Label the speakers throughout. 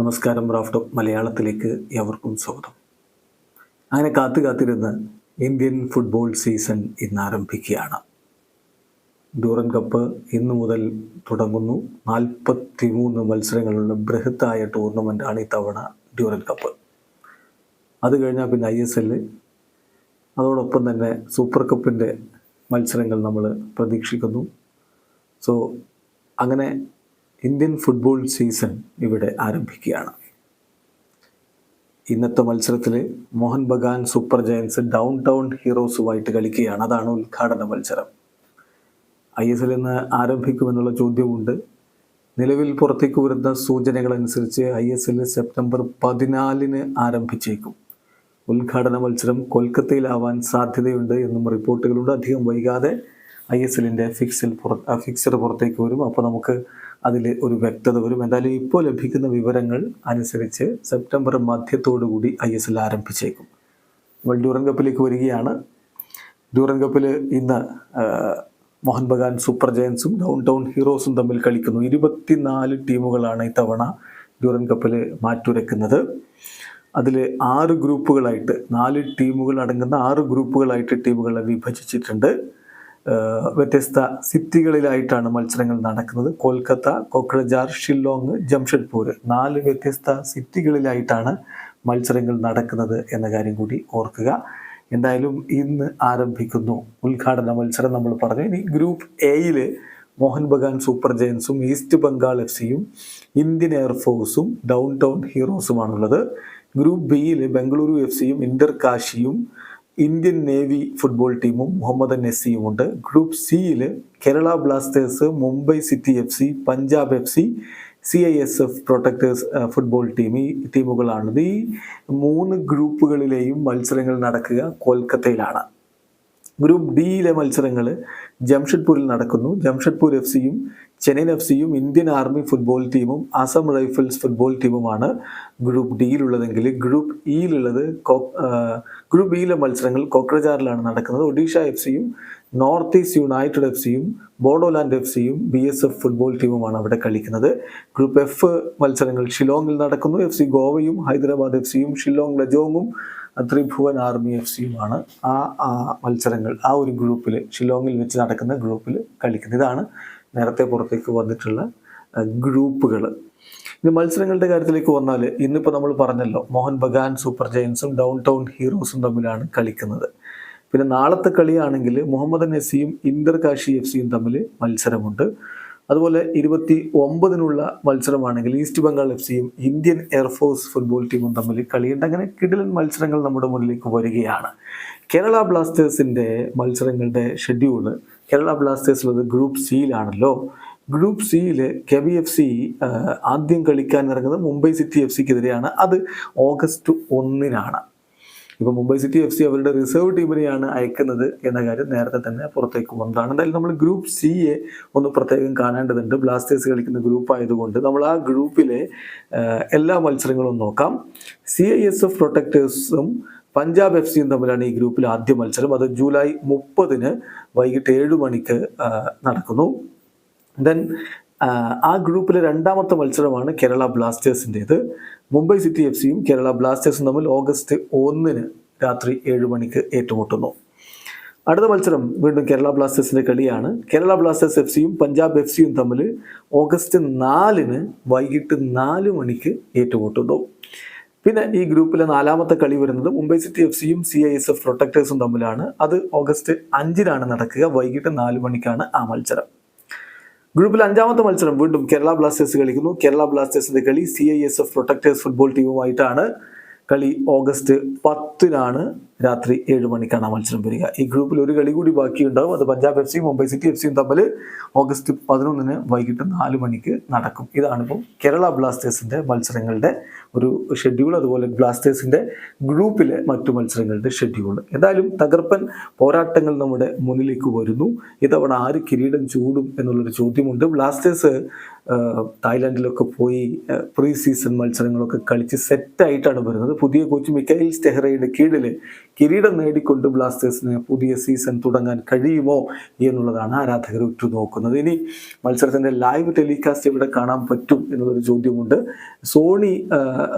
Speaker 1: നമസ്കാരം റാഫ്റ്റോ മലയാളത്തിലേക്ക് എവർക്കും സ്വാഗതം. അങ്ങനെ കാത്തു കാത്തിരുന്ന് ഇന്ത്യൻ ഫുട്ബോൾ സീസൺ ഇന്ന് ആരംഭിക്കുകയാണ്. ഡ്യൂറൻ കപ്പ് ഇന്നു മുതൽ തുടങ്ങുന്നു. നാൽപ്പത്തി മൂന്ന് മത്സരങ്ങളുള്ള ബൃഹത്തായ ടൂർണമെന്റാണ് ഇത്തവണ ഡ്യൂറൻ കപ്പ്. അത് കഴിഞ്ഞാൽ പിന്നെ ഐ എസ് എല്ല് അതോടൊപ്പം തന്നെ സൂപ്പർ കപ്പിന്റെ മത്സരങ്ങൾ നമ്മൾ പ്രതീക്ഷിക്കുന്നു. സോ അങ്ങനെ ഇന്ത്യൻ ഫുട്ബോൾ സീസൺ ഇവിടെ ആരംഭിക്കുകയാണ്. ഇന്നത്തെ മത്സരത്തിൽ Mohun Bagan super giants downtown ഹീറോസുമായിട്ട് കളിക്കുകയാണ്. അതാണ് ഉദ്ഘാടന മത്സരം. ഐ എസ് എൽ ഇന്ന് ആരംഭിക്കുമെന്നുള്ള ചോദ്യമുണ്ട്. നിലവിൽ പുറത്തേക്ക് വരുന്ന സൂചനകൾ അനുസരിച്ച് ഐ എസ് എൽ സെപ്റ്റംബർ പതിനാലിന് ആരംഭിച്ചേക്കും. ഉദ്ഘാടന മത്സരം കൊൽക്കത്തയിലാവാൻ സാധ്യതയുണ്ട് എന്നും റിപ്പോർട്ടുകളുണ്ട്. അധികം വൈകാതെ ഐ എസ് എല്ലിന്റെ ഫിക്സിൽ പുറ ഫിക്സർ പുറത്തേക്ക് വരും. അപ്പോൾ നമുക്ക് അതിൽ ഒരു വ്യക്തത വരും. എന്തായാലും ഇപ്പോൾ ലഭിക്കുന്ന വിവരങ്ങൾ അനുസരിച്ച് സെപ്റ്റംബർ മധ്യത്തോടുകൂടി ഐ എസ് എൽ ആരംഭിച്ചേക്കും. നമ്മൾ ഡ്യൂറൻ കപ്പിലേക്ക് വരികയാണ്. ഡ്യൂറൻ കപ്പിൽ ഇന്ന് മോഹൻ ബഗാൻ സൂപ്പർ ജയൻസും ഡൗൺ ടൗൺ ഹീറോസും തമ്മിൽ കളിക്കുന്നു. ഇരുപത്തിനാല് ടീമുകളാണ് ഇത്തവണ ഡ്യൂറൻ കപ്പിൽ മാറ്റുരക്കുന്നത്. അതിൽ ആറ് ഗ്രൂപ്പുകളായിട്ട് നാല് ടീമുകൾ അടങ്ങുന്ന ആറ് ഗ്രൂപ്പുകളായിട്ട് ടീമുകളെ വിഭജിച്ചിട്ടുണ്ട്. വ്യത്യസ്ത സിറ്റികളിലായിട്ടാണ് മത്സരങ്ങൾ നടക്കുന്നത്. കൊൽക്കത്ത കൊക്രജാർ ഷില്ലോങ് ജംഷഡ്പൂർ നാല് വ്യത്യസ്ത സിറ്റികളിലായിട്ടാണ് മത്സരങ്ങൾ നടക്കുന്നത് എന്ന കാര്യം കൂടി ഓർക്കുക. എന്തായാലും ഇന്ന് ആരംഭിക്കുന്നു ഉദ്ഘാടന മത്സരം നമ്മൾ പറഞ്ഞു. ഇനി ഗ്രൂപ്പ് എയിൽ മോഹൻ ബഗാൻ സൂപ്പർ ജയൻസും ഈസ്റ്റ് ബംഗാൾ എഫ് സിയും ഇന്ത്യൻ എയർഫോഴ്സും ഡൗൺ ടൗൺ ഹീറോസുമാണുള്ളത്. ഗ്രൂപ്പ് ബിയിൽ ബംഗളൂരു എഫ് സിയും ഇന്റർ കാശിയും ഇന്ത്യൻ നേവി ഫുട്ബോൾ ടീമും മുഹമ്മദ് നെസ്സിയും ഉണ്ട്. ഗ്രൂപ്പ് സിയിൽ Kerala blasters Mumbai city F C Punjab F C C I S F protectors football team ഈ ടീമുകളാണിത് ഈ മൂന്ന് ഗ്രൂപ്പുകളിലെയും മത്സരങ്ങൾ നടക്കുക കൊൽക്കത്തയിലാണ്. ഗ്രൂപ്പ് ഡിയിലെ മത്സരങ്ങൾ ജംഷഡ്പൂരിൽ നടക്കുന്നു. ജംഷഡ്പൂർ എഫ് സിയും ചെന്നൈൻ എഫ് സിയും ഇന്ത്യൻ ആർമി ഫുട്ബോൾ ടീമും അസം റൈഫിൾസ് ഫുട്ബോൾ ടീമുമാണ് ഗ്രൂപ്പ് ഡിയിലുള്ളതെങ്കിൽ ഗ്രൂപ്പ് ഇയിലുള്ളത് ഗ്രൂപ്പ് ഇയിലെ മത്സരങ്ങൾ കൊക്രജാറിലാണ് നടക്കുന്നത്. ഒഡീഷ എഫ് സിയും നോർത്ത് ഈസ്റ്റ് യുണൈറ്റഡ് എഫ് സിയും ബോഡോലാൻഡ് എഫ് സിയും ബി എസ് എഫ് ഫുട്ബോൾ ടീമുമാണ് അവിടെ കളിക്കുന്നത്. ഗ്രൂപ്പ് എഫ് മത്സരങ്ങൾ ഷിലോങ്ങിൽ നടക്കുന്നു. എഫ് സി ഗോവയും ഹൈദരാബാദ് എഫ് സിയും ഷില്ലോങ് ലജോങ്ങും ത്രിഭുവൻ ആർമി എഫ് സിയുമാണ് ആ മത്സരങ്ങൾ ആ ഒരു ഗ്രൂപ്പിൽ ഷിലോങ്ങിൽ വെച്ച് നടക്കുന്ന ഗ്രൂപ്പിൽ കളിക്കുന്നത്. ഇതാണ് നേരത്തെ പുറത്തേക്ക് വന്നിട്ടുള്ള ഗ്രൂപ്പുകൾ ഇനി മത്സരങ്ങളുടെ കാര്യത്തിലേക്ക് വന്നാൽ ഇന്നിപ്പോൾ നമ്മൾ പറഞ്ഞല്ലോ മോഹൻ ബഗാൻ സൂപ്പർ ജയൻസും ഡൗൺ ടൗൺ ഹീറോസും തമ്മിലാണ് കളിക്കുന്നത്. പിന്നെ നാളത്തെ കളിയാണെങ്കിൽ മുഹമ്മദ് നസീയും ഇന്റർ കാശി എഫ് സിയും തമ്മിൽ മത്സരമുണ്ട്. അതുപോലെ ഇരുപത്തി ഒമ്പതിനുള്ള മത്സരമാണെങ്കിൽ ഈസ്റ്റ് ബംഗാൾ എഫ് സിയും ഇന്ത്യൻ എയർഫോഴ്സ് ഫുട്ബോൾ ടീമും തമ്മിൽ കളിയുണ്ട് അങ്ങനെ കിടിലൻ മത്സരങ്ങൾ നമ്മുടെ മുന്നിലേക്ക് വരികയാണ്. കേരള ബ്ലാസ്റ്റേഴ്സിന്റെ മത്സരങ്ങളുടെ ഷെഡ്യൂൾ കേരള ബ്ലാസ്റ്റേഴ്സിലുള്ളത് ഗ്രൂപ്പ് സിയിലാണല്ലോ ഗ്രൂപ്പ് സിയിൽ കെ ബി എഫ് സി ആദ്യം കളിക്കാൻ ഇറങ്ങുന്നത് മുംബൈ സിറ്റി എഫ് സിക്കെതിരെയാണ് അത് ഓഗസ്റ്റ് ഒന്നിനാണ്. ഇപ്പോൾ മുംബൈ സിറ്റി എഫ് സി അവരുടെ റിസർവ് ടീമിനെയാണ് അയക്കുന്നത് എന്ന കാര്യം നേരത്തെ തന്നെ പുറത്തേക്ക് വന്നതാണ്. എന്തായാലും നമ്മൾ ഗ്രൂപ്പ് സിയെ ഒന്ന് പ്രത്യേകം കാണേണ്ടതുണ്ട്. ബ്ലാസ്റ്റേഴ്സ് കളിക്കുന്ന ഗ്രൂപ്പ് ആയതുകൊണ്ട് നമ്മൾ ആ ഗ്രൂപ്പിലെ എല്ലാ മത്സരങ്ങളും നോക്കാം. സി ഐ എസ് എഫ് പ്രൊട്ടക്ടേഴ്സും പഞ്ചാബ് എഫ് സിയും തമ്മിലാണ് ഈ ഗ്രൂപ്പിലെ ആദ്യ മത്സരം. അത് ജൂലൈ മുപ്പതിന് വൈകിട്ട് ഏഴ് മണിക്ക് നടക്കുന്നു. ദെൻ ആ ഗ്രൂപ്പിലെ രണ്ടാമത്തെ മത്സരമാണ് കേരള ബ്ലാസ്റ്റേഴ്സിന്റേത്. മുംബൈ സിറ്റി എഫ് സിയും കേരള ബ്ലാസ്റ്റേഴ്സും തമ്മിൽ ഓഗസ്റ്റ് ഒന്നിന് രാത്രി ഏഴ് മണിക്ക് ഏറ്റുമുട്ടുന്നു. അടുത്ത മത്സരം വീണ്ടും കേരള ബ്ലാസ്റ്റേഴ്സിന്റെ കളിയാണ്. കേരള ബ്ലാസ്റ്റേഴ്സ് എഫ് സിയും പഞ്ചാബ് എഫ് സിയും തമ്മിൽ ഓഗസ്റ്റ് നാലിന് വൈകിട്ട് നാല് മണിക്ക് ഏറ്റുമുട്ടുന്നു. പിന്നെ ഈ ഗ്രൂപ്പിലെ നാലാമത്തെ കളി വരുന്നത് മുംബൈ സിറ്റി എഫ് സിയും സി ഐ എസ് എഫ് പ്രൊട്ടക്ടേഴ്സും തമ്മിലാണ്. അത് ഓഗസ്റ്റ് അഞ്ചിനാണ് നടക്കുക. വൈകിട്ട് നാല് മണിക്കാണ് ആ മത്സരം. ഗ്രൂപ്പിൽ അഞ്ചാമത്തെ മത്സരം വീണ്ടും കേരള ബ്ലാസ്റ്റേഴ്സ് കളിക്കുന്നു. കേരള ബ്ലാസ്റ്റേഴ്സിന്റെ കളി C I S F protectors football ടീമുമായിട്ടാണ് കളി ഓഗസ്റ്റ് പത്തിനാണ് രാത്രി ഏഴ് മണിക്കാണ് ആ മത്സരം വരിക. ഈ ഗ്രൂപ്പിൽ ഒരു കളി കൂടി ബാക്കിയുണ്ടാവും. അത് പഞ്ചാബ് എഫ് സിയും മുംബൈ സിറ്റി എഫ് സിയും തമ്മിൽ ഓഗസ്റ്റ് പതിനൊന്നിന് വൈകിട്ട് നാല് മണിക്ക് നടക്കും. ഇതാണിപ്പോൾ കേരള ബ്ലാസ്റ്റേഴ്സിന്റെ മത്സരങ്ങളുടെ ഒരു ഷെഡ്യൂൾ അതുപോലെ ബ്ലാസ്റ്റേഴ്സിന്റെ ഗ്രൂപ്പിലെ മറ്റു മത്സരങ്ങളുടെ ഷെഡ്യൂൾ എന്തായാലും തകർപ്പൻ പോരാട്ടങ്ങൾ നമ്മുടെ മുന്നിലേക്ക് വരുന്നു. ഇതവണ ആര് കിരീടം ചൂടും എന്നുള്ളൊരു ചോദ്യമുണ്ട്. ബ്ലാസ്റ്റേഴ്സ് തായ്ലാൻഡിലൊക്കെ പോയി പ്രീ സീസൺ മത്സരങ്ങളൊക്കെ കളിച്ച് സെറ്റായിട്ടാണ് വരുന്നത്. പുതിയ കോച്ച് മിക്കൈൽ സ്റ്റെഹ്റയുടെ കീഴിൽ കിരീടം നേടിക്കൊണ്ട് ബ്ലാസ്റ്റേഴ്സിന് പുതിയ സീസൺ തുടങ്ങാൻ കഴിയുമോ എന്നുള്ളതാണ് ആരാധകർ ഉറ്റുനോക്കുന്നത്. ഇനി മത്സരത്തിന്റെ ലൈവ് ടെലികാസ്റ്റ് ഇവിടെ കാണാൻ പറ്റും എന്നുള്ളൊരു ചോദ്യമുണ്ട്. സോണി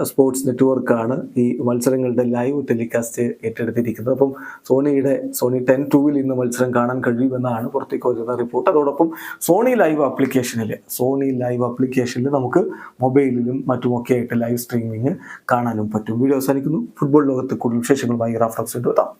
Speaker 1: സ്പോർട്സ് നെറ്റ്വർക്കാണ് ഈ മത്സരങ്ങളുടെ ലൈവ് ടെലികാസ്റ്റ് ഏറ്റെടുത്തിരിക്കുന്നത്. അപ്പം സോണിയുടെ സോണി ടെൻ ടൂവിൽ ഇന്ന് മത്സരം കാണാൻ കഴിയുമെന്നാണ് പുറത്തേക്ക് വരുന്ന റിപ്പോർട്ട്. അതോടൊപ്പം സോണി ലൈവ് ആപ്ലിക്കേഷനിൽ സോണി ലൈവ് ആപ്ലിക്കേഷനിൽ നമുക്ക് മൊബൈലിലും മറ്റുമൊക്കെ ആയിട്ട് ലൈവ് സ്ട്രീമിംഗ് കാണാനും പറ്റും. വീഡിയോ അവസാനിക്കുന്നു. ഫുട്ബോൾ ലോകത്ത് കൂടുതൽ വിശേഷങ്ങളുമായി 十多道